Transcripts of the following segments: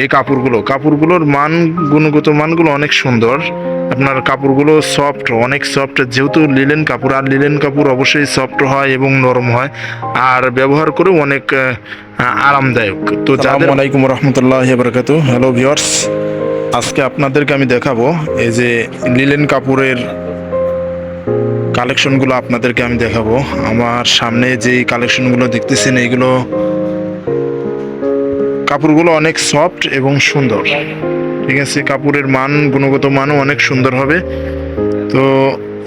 এই কাপড়গুলো। কাপড়গুলোর মান, গুণগত মানগুলো অনেক সুন্দর। আপনার কাপড়গুলো সফট অনেক সফট যেহেতু লিলেন কাপড়, আর লিলেন কাপড় অবশ্যই সফট হয় এবং নরম হয়, আর ব্যবহার করেও অনেক আরামদায়ক। তো আলাইকুম রহমতুল্লাহ বরকাত হ্যালো ভিওর্স আজকে আপনাদেরকে আমি দেখাবো এই যে লিলেন কাপড়ের কালেকশনগুলো আপনাদেরকে আমি দেখাবো। আমার সামনে যেই কালেকশনগুলো দেখতেছেন, এইগুলো কাপড়গুলো অনেক সফট এবং সুন্দর। ঠিক আছে, কাপড়ের মান, গুণগত মানও অনেক সুন্দর হবে। তো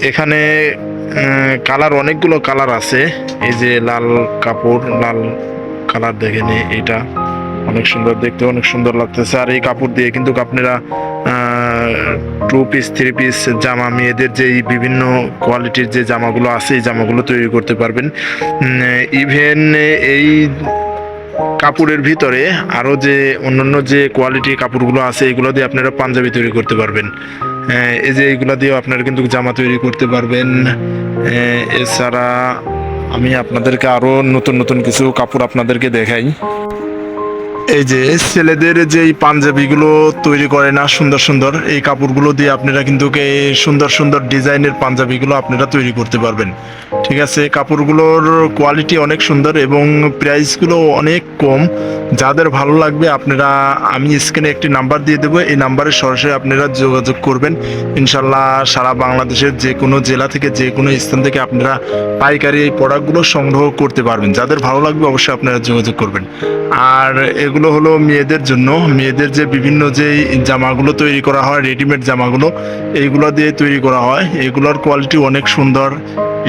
এখানে কালার, অনেকগুলো কালার আছে। এই যে লাল কাপড়, লাল কালার দেখেন এইটা অনেক সুন্দর দেখতে, অনেক সুন্দর লাগতেছে। আর এই কাপড় দিয়ে কিন্তু আপনারা টু পিস থ্রি পিস জামা, মেয়েদের যে বিভিন্ন কোয়ালিটির যে জামাগুলো আছে, এই জামাগুলো তৈরি করতে পারবেন। ইভেন এই কাপড়ের ভিতরে আরও যে অন্যান্য যে কোয়ালিটির কাপড়গুলো আছে, এগুলো দিয়ে আপনারা পাঞ্জাবি তৈরি করতে পারবেন। এই যে এইগুলো দিয়েও আপনারা কিন্তু জামা তৈরি করতে পারবেন। এছাড়া আমি আপনাদেরকে আরও নতুন নতুন কিছু কাপড় আপনাদেরকে দেখাই। এই যে ছেলেদের যে এই পাঞ্জাবিগুলো তৈরি করে না সুন্দর সুন্দর, এই কাপড়গুলো দিয়ে আপনারা কিন্তু সুন্দর সুন্দর ডিজাইনের পাঞ্জাবিগুলো আপনারা তৈরি করতে পারবেন। ঠিক আছে, কাপড়গুলোর কোয়ালিটি অনেক সুন্দর এবং প্রাইসগুলো অনেক কম। যাদের ভালো লাগবে আপনারা, আমি স্ক্রিনে একটি নাম্বার দিয়ে দেবো, এই নাম্বারে সরাসরি আপনারা যোগাযোগ করবেন। ইনশাল্লাহ সারা বাংলাদেশের যে কোনো জেলা থেকে যে কোনো স্থান থেকে আপনারা পাইকারি এই প্রোডাক্টগুলো সংগ্রহ করতে পারবেন। যাদের ভালো লাগবে অবশ্যই আপনারা যোগাযোগ করবেন। আর এগুলো হলো মেয়েদের জন্য। মেয়েদের যে বিভিন্ন যে জামাগুলো তৈরি করা হয় রেডিমেড জামাগুলো, এইগুলো দিয়ে তৈরি করা হয়। এগুলোর কোয়ালিটি অনেক সুন্দর।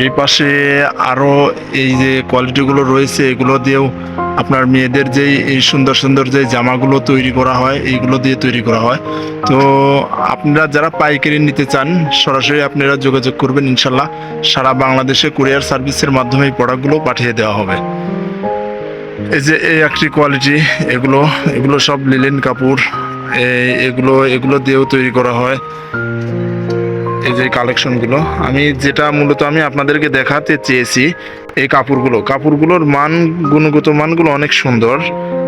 এই পাশে আরও এই যে কোয়ালিটিগুলো রয়েছে, এগুলো দিয়েও আপনার মেয়েদের যেই এই সুন্দর সুন্দর যে জামাগুলো তৈরি করা হয়, এইগুলো দিয়ে তৈরি করা হয়। তো আপনারা যারা পাইকারি নিতে চান, সরাসরি আপনারা যোগাযোগ করবেন ইনশাল্লাহ। সারা বাংলাদেশে কুরিয়ার সার্ভিসের মাধ্যমে এই প্রোডাক্টগুলো পাঠিয়ে দেওয়া হবে। এই যে এই একটি কোয়ালিটি এগুলো এগুলো সব লিলেন কাপড় এগুলো এগুলো দিয়েও তৈরি করা হয়। এই যে কালেকশনগুলো আমি যেটা মূলত আমি আপনাদেরকে দেখাতে চেয়েছি এই কাপড়গুলো। কাপড়গুলোর মান, গুণগত মানগুলো অনেক সুন্দর।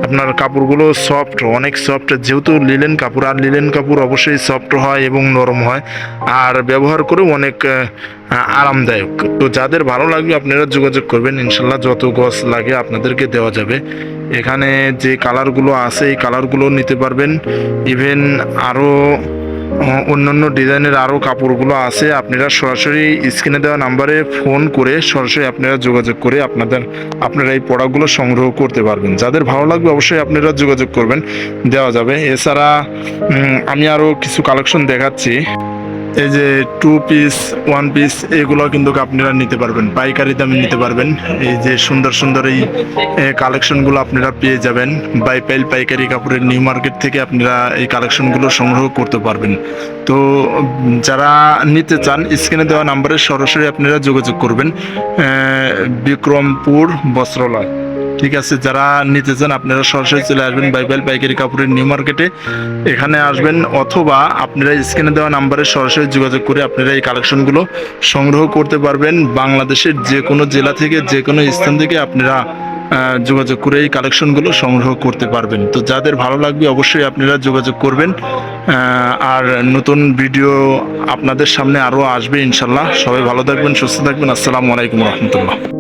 আপনার কাপড়গুলো সফট অনেক সফট যেহেতু লিলেন কাপড়, আর লিলেন কাপড় অবশ্যই সফট হয় এবং নরম হয়, আর ব্যবহার করেও অনেক আরামদায়ক। তো যাদের ভালো লাগবে আপনারা যোগাযোগ করবেন, ইনশাল্লাহ যত গছ লাগে আপনাদেরকে দেওয়া যাবে। এখানে যে কালারগুলো আছে, এই কালারগুলো নিতে পারবেন। ইভেন আরও অন্যান্য ডিজাইনের আরও কাপড়গুলো আছে, আপনারা সরাসরি স্ক্রিনে দেওয়া নাম্বারে ফোন করে সরাসরি আপনারা যোগাযোগ করে আপনাদের, আপনারা এই প্রোডাক্টগুলো সংগ্রহ করতে পারবেন। যাদের ভালো লাগবে অবশ্যই আপনারা যোগাযোগ করবেন, দেওয়া যাবে। এছাড়া আমি আরও কিছু কালেকশন দেখাচ্ছি। এই যে টু পিস ওয়ান পিস এগুলো কিন্তু আপনারা নিতে পারবেন। পাইকারি দামে নিতে পারবেন। এই যে সুন্দর সুন্দর এই কালেকশনগুলো আপনারা পেয়ে যাবেন। বাইপাইল পাইকারি কাপড়ের নিউ মার্কেট থেকে আপনারা এই কালেকশনগুলো সংগ্রহ করতে পারবেন। তো, যারা নিতে চান, স্ক্রিনে দেওয়া নাম্বারে সরাসরি আপনারা যোগাযোগ করবেন। বিক্রমপুর বস্ত্রালয়। ঠিক আছে, যারা নিতে চান আপনারা সরাসরি চলে আসবেন বাইবেল পাইকারি কাপড়ের নিউ মার্কেটে। এখানে আসবেন অথবা আপনারা স্ক্রিনে দেওয়া নাম্বারে সরাসরি যোগাযোগ করে আপনারা এই কালেকশনগুলো সংগ্রহ করতে পারবেন। বাংলাদেশের যে কোনো জেলা থেকে যে কোনো স্থান থেকে আপনারা যোগাযোগ করে এই কালেকশনগুলো সংগ্রহ করতে পারবেন। তো যাদের ভালো লাগবে অবশ্যই আপনারা যোগাযোগ করবেন। আর নতুন ভিডিও আপনাদের সামনে আরও আসবে ইনশাল্লাহ। সবাই ভালো থাকবেন, সুস্থ থাকবেন। আসসালামু আলাইকুম রহমতুল্লাহ।